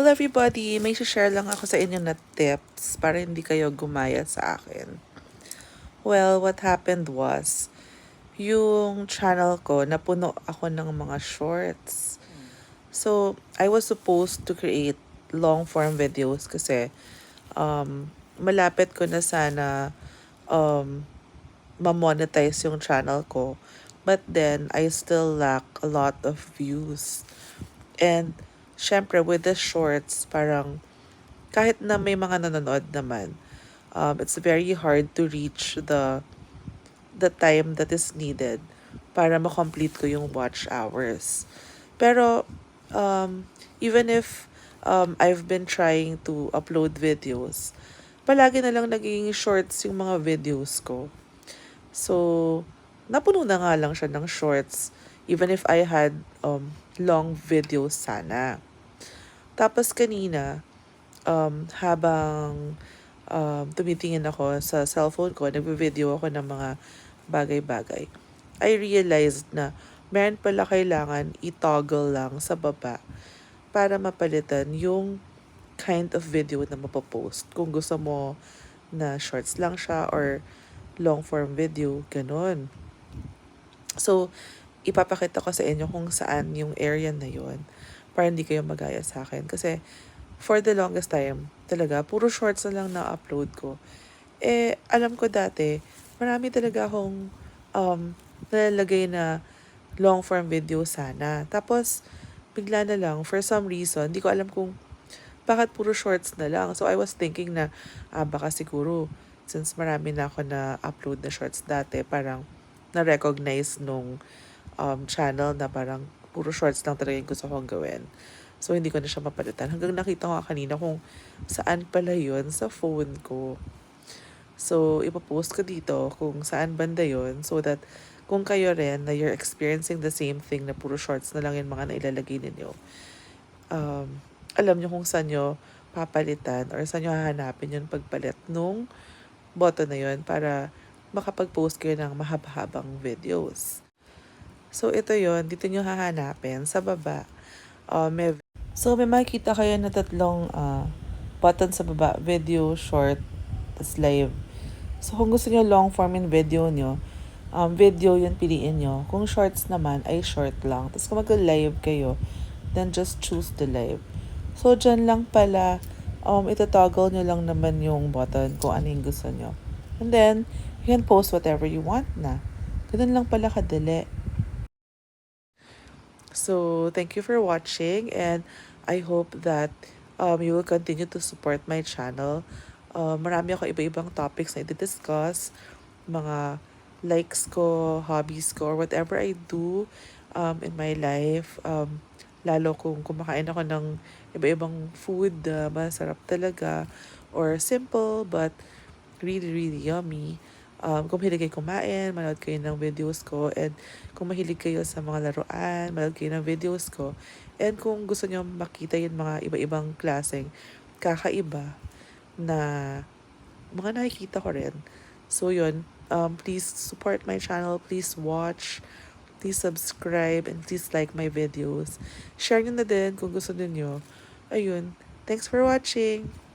Hello everybody! May share lang ako sa inyo na tips para hindi kayo gumaya sa akin. Well, what happened was, yung channel ko, napuno ako ng mga shorts. So, I was supposed to create long form videos kasi um, malapit ko na sana um, ma-monetize yung channel ko. But then, I still lack a lot of views. And, syempre, with the shorts, parang, kahit na may mga nanonood naman, um, it's very hard to reach the the time that is needed para ma-complete ko yung watch hours. Pero, um, even if um, I've been trying to upload videos, palagi na lang naging shorts yung mga videos ko. So, napuno na nga lang siya ng shorts even if I had um, long videos sana. Tapos kanina, um, habang um, tumitingin ako sa cellphone ko, nagbe-video ako ng mga bagay-bagay, I realized na meron pala kailangan i-toggle lang sa baba para mapalitan yung kind of video na mapopost. Kung gusto mo na shorts lang siya or long form video, ganun. So, ipapakita ko sa inyo kung saan yung area na yun para hindi kayo magaya sa akin. Kasi, for the longest time, talaga, puro shorts na lang na-upload ko. Eh, alam ko dati, marami talaga akong um, nalalagay na long form video sana. Tapos, bigla na lang, for some reason, hindi ko alam kung bakit puro shorts na lang. So, I was thinking na, ah, baka siguro, since marami na ako na upload na shorts dati, parang na-recognize nung um, channel na parang puro shorts lang talaga yung gusto kong gawin. So, hindi ko na siya mapalitan. Hanggang nakita ko kanina kung saan pala yun sa phone ko. So, ipapost ko dito kung saan banda yun so that kung kayo rin na you're experiencing the same thing na puro shorts na lang yung mga nailalagay ninyo, um, alam nyo kung saan nyo papalitan or saan nyo hahanapin yung pagpalit nung button na yun para makapag-post kayo ng mahaba-habang videos. So, ito yon Dito nyo hahanapin sa baba. Uh, may, so, may makikita kayo na tatlong uh, button sa baba. Video, short, tas live. So, kung gusto nyo long form in video nyo, um, video yun piliin nyo. Kung shorts naman, ay short lang. Tapos kung mag-live kayo, then just choose the live. So, dyan lang pala, um, ito-toggle nyo lang naman yung button kung ano yung gusto nyo. And then, you can post whatever you want na. Ganun lang pala kadali. So, thank you for watching and I hope that um, you will continue to support my channel. Uh, marami ako iba-ibang topics na i-discuss, mga likes ko, hobbies ko, or whatever I do um, in my life. Um, lalo kung kumakain ako ng iba-ibang food uh, masarap talaga or simple but really, really yummy um, kung mahilig kayo kumain, manood kayo ng videos ko, and kung mahilig kayo sa mga laruan, manood kayo ng videos ko, and kung gusto nyo makita yung mga iba-ibang klaseng kakaiba na mga nakikita ko rin. So yun, um, please support my channel, please watch, please subscribe, and please like my videos. Share nyo na din kung gusto niyo. Ayun, thanks for watching!